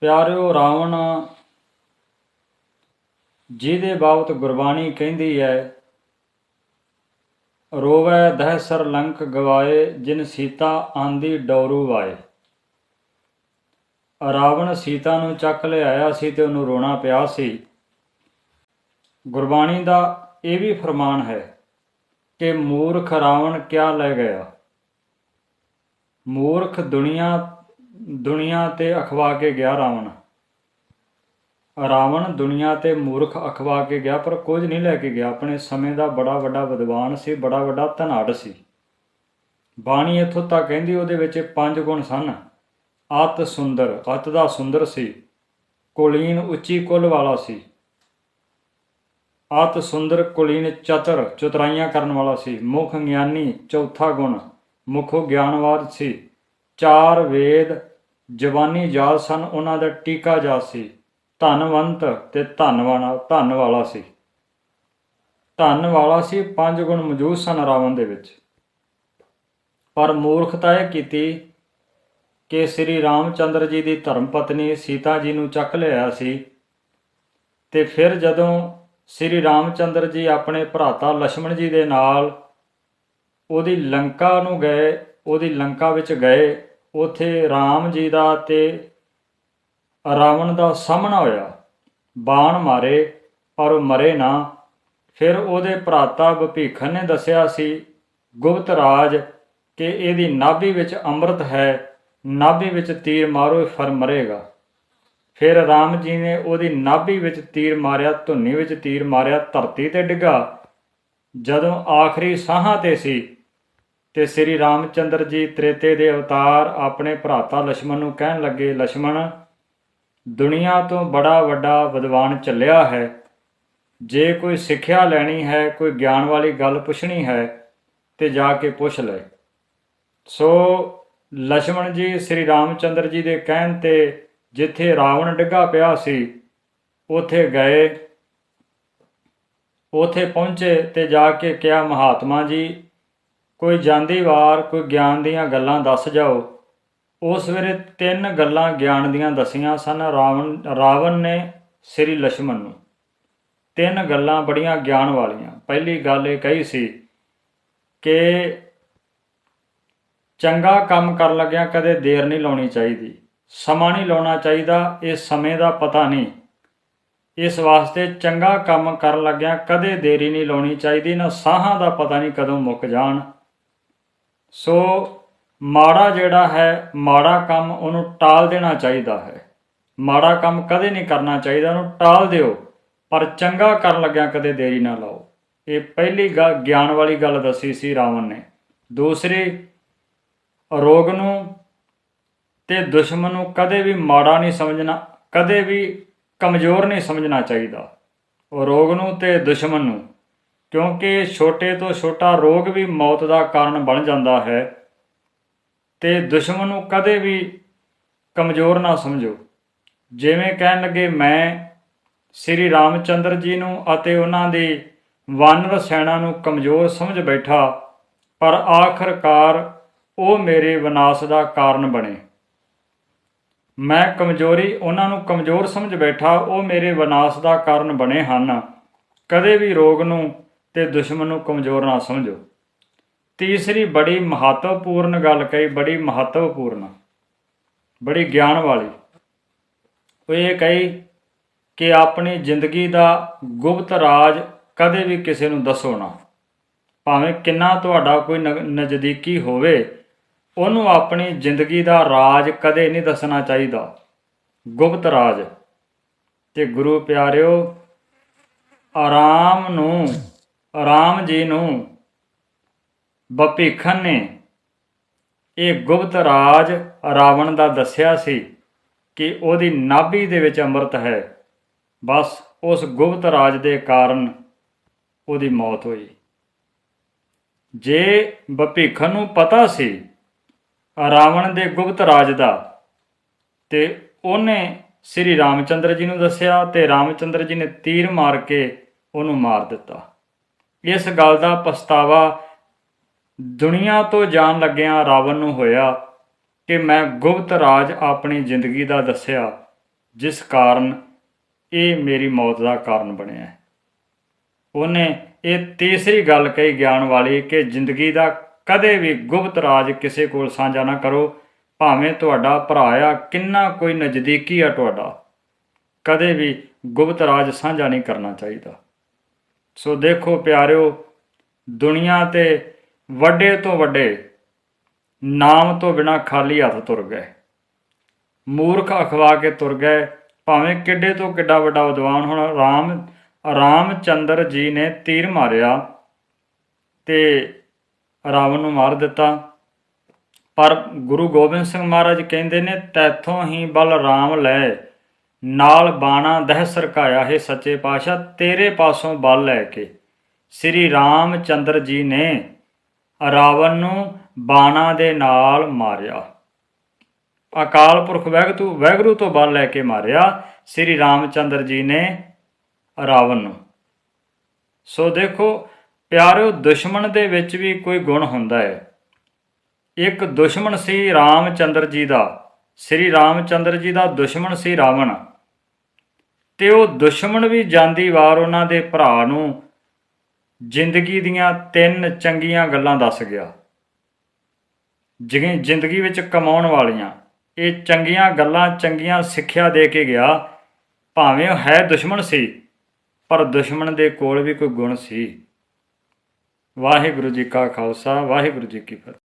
ਪਿਆਰਿਓ ਰਾਵਣ, ਜਿਹਦੇ ਬਾਬਤ ਗੁਰਬਾਣੀ ਕਹਿੰਦੀ ਹੈ, ਰੋਵੈ ਦਹਿਸਰ ਲੰਕ ਗਵਾਏ, ਜਿਨ ਸੀਤਾ ਆਂਦੀ ਡੌਰੂ ਵਾਏ। ਰਾਵਣ ਸੀਤਾ ਨੂੰ ਚੱਕ ਲਿਆਇਆ ਸੀ ਤੇ ਉਹਨੂੰ ਰੋਣਾ ਪਿਆ ਸੀ। ਗੁਰਬਾਣੀ ਦਾ ਇਹ ਵੀ ਫਰਮਾਨ ਹੈ ਕਿ ਮੂਰਖ ਰਾਵਣ ਕਿਆ ਲੈ ਗਿਆ? ਮੂਰਖ ਦੁਨੀਆ ਦੁਨੀਆ ਤੇ ਅਖਵਾ ਕੇ ਗਿਆ ਰਾਵਣ। ਰਾਵਣ ਦੁਨੀਆ ਤੇ ਮੂਰਖ ਅਖਵਾ ਕੇ ਗਿਆ, ਪਰ ਕੁਝ ਨਹੀਂ ਲੈ ਕੇ ਗਿਆ। ਆਪਣੇ ਸਮੇਂ ਦਾ ਬੜਾ ਵੱਡਾ ਵਿਦਵਾਨ ਸੀ, ਬੜਾ ਵੱਡਾ ਧਨਾੜ ਸੀ। ਬਾਣੀ ਇੱਥੋਂ ਤੱਕ ਕਹਿੰਦੀ, ਉਹਦੇ ਵਿੱਚ ਪੰਜ ਗੁਣ ਸਨ। ਅਤ ਸੁੰਦਰ, ਅਤ ਦਾ ਸੁੰਦਰ ਸੀ। ਕੁਲੀਨ ਉੱਚੀ ਕੁੱਲ ਵਾਲਾ ਸੀ। ਅਤ ਸੁੰਦਰ, ਕੁਲੀਨ ਚਤਰ, ਚਤਰਾਈਆਂ ਕਰਨ ਵਾਲਾ ਸੀ। ਮੁਖ ਗਿਆਨੀ, ਚੌਥਾ ਗੁਣ। ਮੁਖੋ ਗਿਆਨਵਾਦ ਸੀ। ਚਾਰ ਵੇਦ ਜਵਾਨੀ ਜਾਤ ਸਨ, ਉਹਨਾਂ ਦਾ ਟੀਕਾ ਜਾਤ ਸੀ। ਧਨਵੰਤ ਤੇ ਧਨਵਾਨਾ ਧਨ ਵਾਲਾ ਸੀ। ਧਨ ਵਾਲਾ ਸੀ, ਪੰਜ ਗੁਣ ਮੌਜੂਦ ਸਨ ਰਾਵਣ ਦੇ ਵਿੱਚ। ਪਰ ਮੂਰਖਤਾ ਇਹ ਕੀਤੀ ਕਿ ਸ੍ਰੀ ਰਾਮਚੰਦਰ ਜੀ ਦੀ ਧਰਮ ਪਤਨੀ ਸੀਤਾ ਜੀ ਨੂੰ ਚੱਕ ਲਿਆ ਸੀ ਤੇ ਫਿਰ ਜਦੋਂ ਸ੍ਰੀ ਰਾਮਚੰਦਰ ਜੀ ਆਪਣੇ ਭਰਾਤਾ ਲక్ష్మణ ਜੀ ਦੇ ਨਾਲ ਉਹਦੀ ਲੰਕਾ ਨੂੰ ਗਏ, ਉਹਦੀ ਲੰਕਾ ਵਿੱਚ ਗਏ ਉਥੇ ਰਾਮ ਜੀ ਦਾ ਤੇ ਰਾਵਣ ਦਾ ਸਾਹਮਣਾ ਹੋਇਆ। ਬਾਣ ਮਾਰੇ, ਪਰ ਉਹ ਮਰੇ ਨਾ। ਫਿਰ ਉਹਦੇ ਭਰਾਤਾ ਭਪੀਖਨ ਨੇ ਦੱਸਿਆ ਸੀ, ਗੁਪਤ ਰਾਜ, ਕਿ ਇਹਦੀ ਨਾਭੀ ਵਿੱਚ ਅੰਮ੍ਰਿਤ ਹੈ, ਨਾਭੀ ਵਿੱਚ ਤੀਰ ਮਾਰੋ ਫਰ ਮਰੇਗਾ। ਫਿਰ ਰਾਮ ਜੀ ਨੇ ਉਹਦੀ ਨਾਭੀ ਵਿੱਚ ਤੀਰ ਮਾਰਿਆ, ਧੁੰਨੀ ਵਿੱਚ ਤੀਰ ਮਾਰਿਆ, ਧਰਤੀ ਤੇ ਡਿੱਗਾ। ਜਦੋਂ ਆਖਰੀ ਸਾਹਾਂ ਤੇ ਸੀ ਤੇ ਸ੍ਰੀ ਰਾਮਚੰਦਰ ਜੀ ਤ੍ਰੇਤੇ ਦੇ ਅਵਤਾਰ ਆਪਣੇ ਭਰਾਤਾ ਲక్ష్మణ ਨੂੰ ਕਹਿਣ ਲੱਗੇ ਲక్ష్మణ ਦੁਨੀਆ ਤੋਂ ਬੜਾ ਵੱਡਾ ਵਿਦਵਾਨ ਚੱਲਿਆ ਹੈ। ਜੇ ਕੋਈ ਸਿੱਖਿਆ ਲੈਣੀ ਹੈ, ਕੋਈ ਗਿਆਨ ਵਾਲੀ ਗੱਲ ਪੁੱਛਣੀ ਹੈ, ਤੇ ਜਾ ਕੇ ਪੁੱਛ ਲੈ। ਸੋ ਲక్ష్మణ ਜੀ ਸ੍ਰੀ ਰਾਮਚੰਦਰ ਜੀ ਦੇ ਕਹਿਣ ਤੇ ਜਿੱਥੇ ਰਾਵਣ ਡਿੱਗਾ ਪਿਆ ਸੀ, ਉਥੇ ਗਏ। ਉਥੇ ਪਹੁੰਚੇ ਤੇ ਜਾ ਕੇ ਕਿਹਾ, ਮਹਾਤਮਾ ਜੀ ਕੋਈ ਜਾਂਦੀ ਵਾਰ ਕੋਈ ਗਿਆਨ ਦੀਆਂ ਗੱਲਾਂ ਦੱਸ ਜਾਓ। ਉਸ ਵੇਲੇ ਤਿੰਨ ਗੱਲਾਂ ਗਿਆਨ ਦੀਆਂ ਦਸੀਆਂ ਸਨ। ਰਾਵਣ ਰਾਵਣ ਨੇ ਸ੍ਰੀ ਲక్ష్మణ ਨੂੰ। ਤਿੰਨ ਗੱਲਾਂ ਬੜੀਆਂ ਗਿਆਨ ਵਾਲੀਆਂ। ਪਹਿਲੀ ਗੱਲ ਇਹ ਕਹੀ ਸੀ ਕਿ ਚੰਗਾ ਕੰਮ ਕਰਨ ਲੱਗਿਆ ਕਦੇ ਦੇਰ ਨਹੀਂ ਲਾਉਣੀ ਚਾਹੀਦੀ। ਸਮਾਂ ਨਹੀਂ ਲਾਉਣਾ ਚਾਹੀਦਾ। ਇਹ ਸਮੇਂ ਦਾ ਪਤਾ ਨਹੀਂ। ਇਸ ਵਾਸਤੇ ਚੰਗਾ ਕੰਮ ਕਰਨ ਲੱਗਿਆ ਕਦੇ ਦੇਰੀ ਨਹੀਂ ਲਾਉਣੀ ਚਾਹੀਦੀ। ਨਾ ਸਾਹਾਂ ਦਾ ਪਤਾ ਨਹੀਂ ਕਦੋਂ ਮੁੱਕ ਜਾਣ। ਸੋ ਮਾੜਾ ਜਿਹੜਾ ਹੈ, ਮਾੜਾ ਕੰਮ ਉਹਨੂੰ ਟਾਲ ਦੇਣਾ ਚਾਹੀਦਾ ਹੈ। ਮਾੜਾ ਕੰਮ ਕਦੇ ਨਹੀਂ ਕਰਨਾ ਚਾਹੀਦਾ, ਉਹਨੂੰ ਟਾਲ ਦਿਓ, ਪਰ ਚੰਗਾ ਕਰਨ ਲੱਗਿਆ ਕਦੇ ਦੇਰੀ ਨਾ ਲਾਓ। ਇਹ ਪਹਿਲੀ ਗ- ਗਿਆਨ ਵਾਲੀ ਗੱਲ ਦੱਸੀ ਸੀ ਰਾਵਣ ਨੇ। ਦੂਸਰੀ, ਰੋਗ ਨੂੰ ਤੇ ਦੁਸ਼ਮਣ ਨੂੰ ਕਦੇ ਵੀ ਮਾੜਾ ਨਹੀਂ ਸਮਝਣਾ, ਕਦੇ ਵੀ ਕਮਜ਼ੋਰ ਨਹੀਂ ਸਮਝਣਾ ਚਾਹੀਦਾ। ਰੋਗ ਨੂੰ ਤੇ ਦੁਸ਼ਮਣ ਨੂੰ। ਕਿਉਂਕਿ ਛੋਟੇ ਤੋਂ ਛੋਟਾ ਰੋਗ ਵੀ ਮੌਤ ਦਾ ਕਾਰਨ ਬਣ ਜਾਂਦਾ ਹੈ ਤੇ ਦੁਸ਼ਮਣ ਨੂੰ ਕਦੇ ਵੀ ਕਮਜ਼ੋਰ ਨਾ ਸਮਝੋ। ਜਿਵੇਂ ਕਹਿਣ ਲੱਗੇ, ਮੈਂ ਸ੍ਰੀ ਰਾਮਚੰਦਰ ਜੀ ਨੂੰ ਅਤੇ ਉਹਨਾਂ ਦੀ ਵਾਨਰ ਸੈਨਾ ਨੂੰ ਕਮਜ਼ੋਰ ਸਮਝ ਬੈਠਾ, ਪਰ ਆਖਰਕਾਰ ਉਹ ਮੇਰੇ ਵਿਨਾਸ਼ ਦਾ ਕਾਰਨ ਬਣੇ। ਮੈਂ ਕਮਜ਼ੋਰੀ ਉਹਨਾਂ ਨੂੰ ਕਮਜ਼ੋਰ ਸਮਝ ਬੈਠਾ, ਉਹ ਮੇਰੇ ਵਿਨਾਸ਼ ਦਾ ਕਾਰਨ ਬਣੇ ਹਨ। ਕਦੇ ਵੀ ਰੋਗ ਨੂੰ ਤੇ ਦੁਸ਼ਮਣ ਨੂੰ ਕਮਜ਼ੋਰ ਨਾ ਸਮਝੋ। ਤੀਸਰੀ ਬੜੀ ਮਹੱਤਵਪੂਰਨ ਗੱਲ ਕਹੀ, ਬੜੀ ਮਹੱਤਵਪੂਰਨ, ਬੜੀ ਗਿਆਨ ਵਾਲੀ। ਉਹ ਇਹ ਕਹੀ ਕਿ ਆਪਣੀ ਜ਼ਿੰਦਗੀ ਦਾ ਗੁਪਤ ਰਾਜ ਕਦੇ ਵੀ ਕਿਸੇ ਨੂੰ ਦੱਸੋ ਨਾ। ਭਾਵੇਂ ਕਿੰਨਾ ਤੁਹਾਡਾ ਕੋਈ ਨ- ਨਜ਼ਦੀਕੀ ਹੋਵੇ, ਉਹਨੂੰ ਆਪਣੀ ਜ਼ਿੰਦਗੀ ਦਾ ਰਾਜ ਕਦੇ ਨਹੀਂ ਦੱਸਣਾ ਚਾਹੀਦਾ। ਗੁਪਤ ਰਾਜ। ਤੇ ਗੁਰੂ ਪਿਆਰਿਓ, ਆਰਾਮ ਨੂੰ ਰਾਮ ਜੀ ਨੂੰ ਬਪੀਖਨ ਨੇ ਇਹ ਗੁਪਤ ਰਾਜ ਰਾਵਣ ਦਾ ਦੱਸਿਆ ਸੀ ਕਿ ਉਹਦੀ ਨਾਭੀ ਦੇ ਵਿੱਚ ਅੰਮ੍ਰਿਤ ਹੈ। ਬਸ ਉਸ ਗੁਪਤ ਰਾਜ ਦੇ ਕਾਰਨ ਉਹਦੀ ਮੌਤ ਹੋਈ। ਜੇ ਬਪੀਖਨ ਨੂੰ ਪਤਾ ਸੀ ਰਾਵਣ ਦੇ ਗੁਪਤ ਰਾਜ ਦਾ, ਤੇ ਉਹਨੇ ਸ੍ਰੀ ਰਾਮਚੰਦਰ ਜੀ ਨੂੰ ਦੱਸਿਆ ਤੇ ਰਾਮਚੰਦਰ ਜੀ ਨੇ ਤੀਰ ਮਾਰ ਕੇ ਉਹਨੂੰ ਮਾਰ ਦਿੱਤਾ। ਇਸ ਗੱਲ ਦਾ ਪਛਤਾਵਾ ਦੁਨੀਆ ਤੋਂ ਜਾਣ ਲੱਗਿਆਂ ਰਾਵਣ ਨੂੰ ਹੋਇਆ ਕਿ ਮੈਂ ਗੁਪਤ ਰਾਜ ਆਪਣੀ ਜ਼ਿੰਦਗੀ ਦਾ ਦੱਸਿਆ, ਜਿਸ ਕਾਰਨ ਇਹ ਮੇਰੀ ਮੌਤ ਦਾ ਕਾਰਨ ਬਣਿਆ ਉਹਨੇ ਇਹ ਤੀਸਰੀ ਗੱਲ ਕਹੀ ਗਿਆਨ ਵਾਲੀ ਕਿ ਜ਼ਿੰਦਗੀ ਦਾ ਕਦੇ ਵੀ ਗੁਪਤ ਰਾਜ ਕਿਸੇ ਕੋਲ ਸਾਂਝਾ ਨਾ ਕਰੋ, ਭਾਵੇਂ ਤੁਹਾਡਾ ਭਰਾ ਆ, ਕਿੰਨਾ ਕੋਈ ਨਜ਼ਦੀਕੀ ਆ ਤੁਹਾਡਾ। ਕਦੇ ਵੀ ਗੁਪਤ ਰਾਜ ਸਾਂਝਾ ਨਹੀਂ ਕਰਨਾ ਚਾਹੀਦਾ। ਸੋ ਦੇਖੋ ਪਿਆਰਿਓ, ਦੁਨੀਆ ਤੇ ਵੱਡੇ ਤੋਂ ਵੱਡੇ, ਨਾਮ ਤੋਂ ਬਿਨਾ ਖਾਲੀ ਹੱਥ ਤੁਰ ਗਏ। ਮੂਰਖ ਅਖਵਾ ਕੇ ਤੁਰ ਗਏ, ਭਾਵੇਂ ਕਿੱਡੇ ਤੋਂ ਕਿੱਡਾ ਵੱਡਾ ਵਿਦਵਾਨ ਹੁਣ, ਰਾਮ ਰਾਮ ਚੰਦਰ ਜੀ ਨੇ ਤੀਰ ਮਾਰਿਆ ਤੇ ਰਾਵਣ ਨੂੰ ਮਾਰ ਦਿੱਤਾ। ਪਰ ਗੁਰੂ ਗੋਬਿੰਦ ਸਿੰਘ ਮਹਾਰਾਜ ਕਹਿੰਦੇ ਨੇ, ਤੈਥੋਂ ਹੀ ਬਲ ਰਾਮ ਲੈ ਨਾਲ ਬਾਣਾ ਦਹਿ ਸਰਕਾਇਆ ਹੈ ਸੱਚੇ ਪਾਤਸ਼ਾਹ, ਤੇਰੇ ਪਾਸੋਂ ਬਲ ਲੈ ਕੇ। ਸ੍ਰੀ ਰਾਮ ਚੰਦਰ ਜੀ ਨੇ ਰਾਵਣ ਨੂੰ ਬਾਣਾ ਦੇ ਨਾਲ ਮਾਰਿਆ। ਅਕਾਲ ਪੁਰਖ ਵੈਗਰੂ ਵੈਗਰੂ ਤੋਂ ਬਲ ਲੈ ਕੇ ਮਾਰਿਆ ਸ੍ਰੀ ਰਾਮਚੰਦਰ ਜੀ ਨੇ ਰਾਵਣ ਨੂੰ। ਸੋ ਦੇਖੋ, ਪਿਆਰਿਓ, ਦੁਸ਼ਮਣ ਦੇ ਵਿੱਚ ਵੀ ਕੋਈ ਗੁਣ ਹੁੰਦਾ ਹੈ। ਇੱਕ ਦੁਸ਼ਮਣ ਸੀ ਰਾਮਚੰਦਰ ਜੀ ਦਾ, ਸ੍ਰੀ ਰਾਮਚੰਦਰ ਜੀ ਦਾ ਦੁਸ਼ਮਣ ਸੀ ਰਾਵਣ। ਤੇ ਉਹ ਦੁਸ਼ਮਣ ਵੀ ਜਾਂਦੀ ਵਾਰ ਉਹਨਾਂ ਦੇ ਭਰਾ ਨੂੰ ਜ਼ਿੰਦਗੀ ਦੀਆਂ ਤਿੰਨ ਚੰਗੀਆਂ ਗੱਲਾਂ ਦੱਸ ਗਿਆ। ਜਿਵੇਂ ਜ਼ਿੰਦਗੀ ਵਿੱਚ ਕਮਾਉਣ ਵਾਲੀਆਂ, ਇਹ ਚੰਗੀਆਂ ਗੱਲਾਂ ਚੰਗੀਆਂ ਸਿੱਖਿਆ ਦੇ ਕੇ ਗਿਆ, ਭਾਵੇਂ ਉਹ ਹੈ ਦੁਸ਼ਮਣ ਸੀ, ਪਰ ਦੁਸ਼ਮਣ ਦੇ ਕੋਲ ਵੀ ਕੋਈ ਗੁਣ ਸੀ। ਵਾਹਿਗੁਰੂ ਜੀ ਕਾ ਖਾਲਸਾ, ਵਾਹਿਗੁਰੂ ਜੀ ਕੀ ਫਤਿਹ।